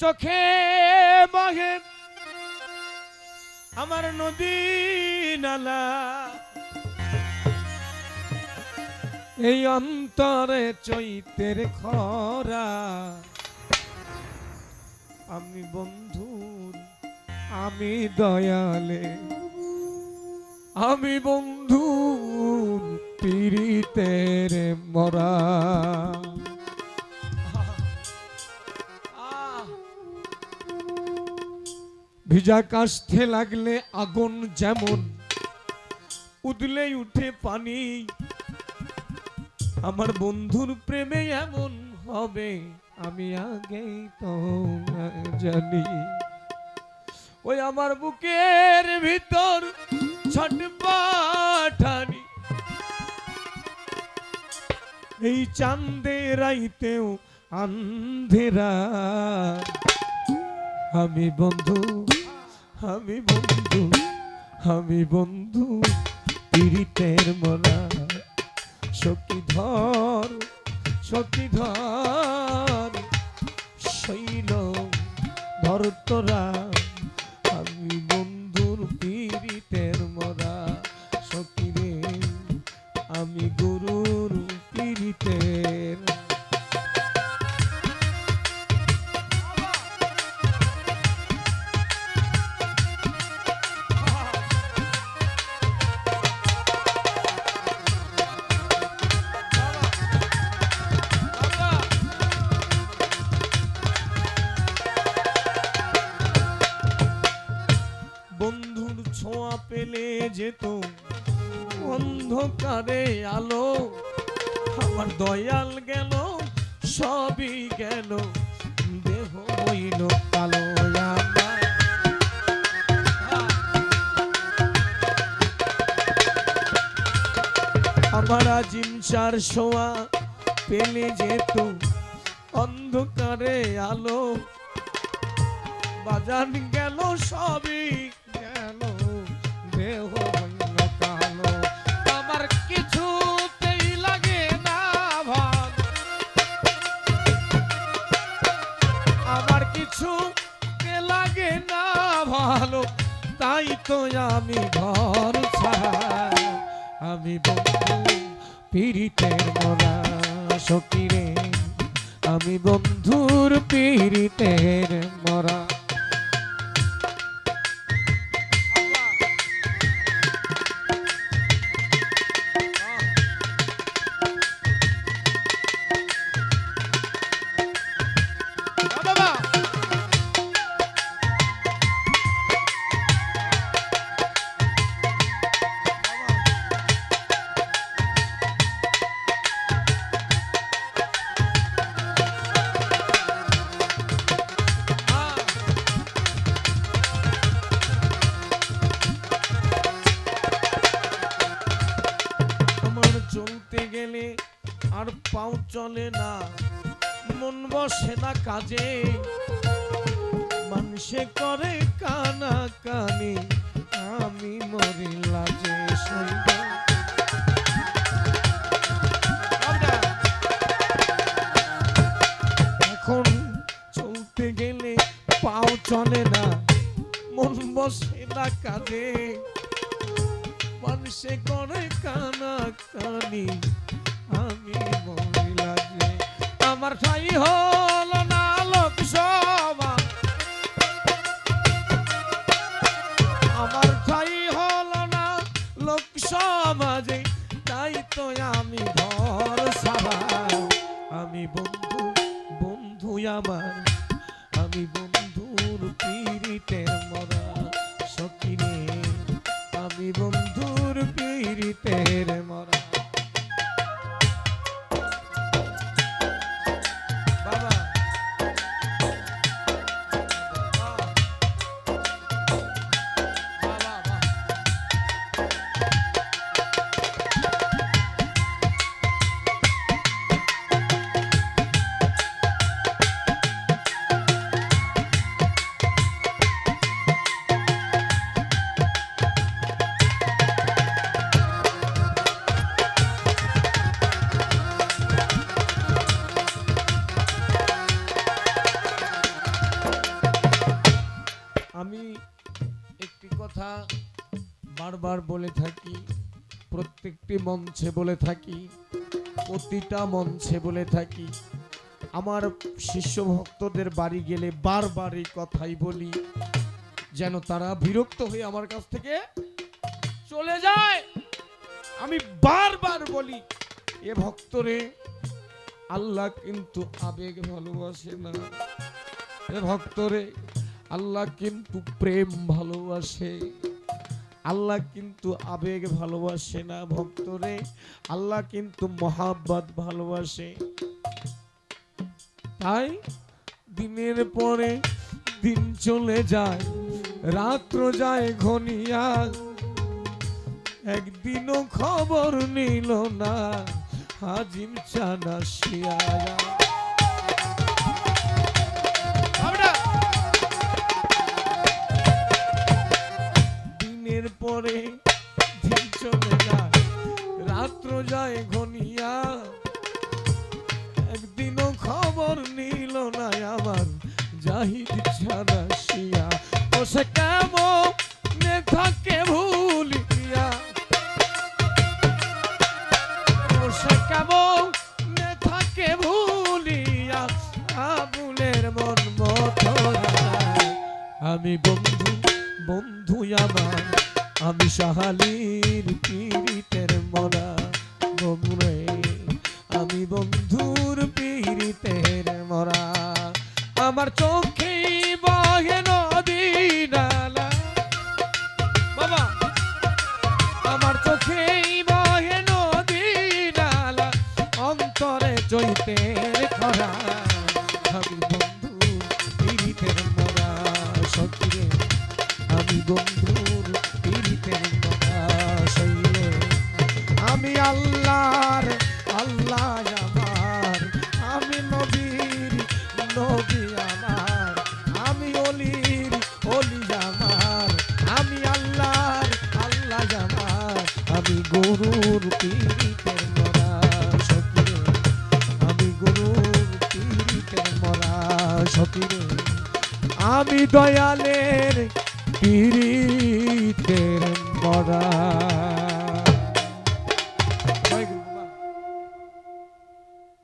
চোখে বহে আমার নদী নালা। এই অন্তরে চৈতের খরা, আমি বন্ধুর, আমি দয়ালে। আমি বন্ধুর পীড়িতের মরা। ভিজা কাশতে লাগলে আগুন যেমন। উদলে উঠে পানি। আমার বন্ধুর প্রেমে এমন হবে, আমি আগেই তো জানি। ওই আমার বুকের ভিতর ছটপাঠানি এই চাঁদে রাইতেও আন্ধেরা। আমি বন্ধু আমি বন্ধু আমি বন্ধু, পীড়িতের মরা সখী ধর সখী ধর শৈল ধর তোরা। যেত অন্ধকারে আলো, আমার দয়াল গেল, সবই গেল, দেহ হইল কালো আমার আমার জিমসার শোয়া পেলে যেত অন্ধকারে আলো। বাজার গেল, সবই গেল, দেহ পীড়িতের মরা সকিরে আমি বন্ধুর পীড়িতের মরা গেলে আর পাও চলে না। মন বসে না কাজে। মানুষে করে কানা কানে আমি মরি লাজে মানুষে করে কানা কানি আমি মহিলা যে আমার ঠাই হলো না লোকসভা। আমার ঠাই হলো না লোকসমাজে তাই তো আমি ঘর আমি বন্ধু বন্ধু আমার। আমি বন্ধুর পীড়িতের মরা সকিরে আমি বন্ধুর পীড়িতের মরা একটি কথা বারবার বলে থাকি, প্রত্যেকটি মঞ্চে বলে থাকি, প্রতিটা মঞ্চে বলে থাকি, আমার শিষ্য ভক্তদের বাড়ি গেলে বারবার এই কথাই বলি, যেন তারা বিরক্ত হয়ে আমার কাছ থেকে চলে যায়। আমি বারবার বলি, এ ভক্তরে, আল্লাহ কিন্তু আবেগ ভালোবাসে না। এ ভক্তরে আল্লাহ কিন্তু প্রেম ভালোবাসে, আল্লাহ কিন্তু আবেগ ভালোবাসে না ভক্তরে, আল্লাহ কিন্তু মহাব্বত ভালোবাসে। তাই দিনের পরে দিন চলে যায়, রাত্র যায় ঘনিয়া। একদিনও খবর নিল না হাজিম চানা শিয়া জাহিদ ছাড়া শিয়া ও সে কেমন থাকে ভুলিয়া ও মন মতো আমি বন্ধু বন্ধু আমার, আমি সাহালির পীড়িতের আমার চোখে বহে নদী নালা। বাবা, আমার চোখে বহে নদী নালা। অন্তরে চৈতের খরা। আমি বন্ধু, পীড়িতের মরা, সখিরে, আমি বন্ধুর সকিরে আমি দয়ালের পিড়িতের মরা।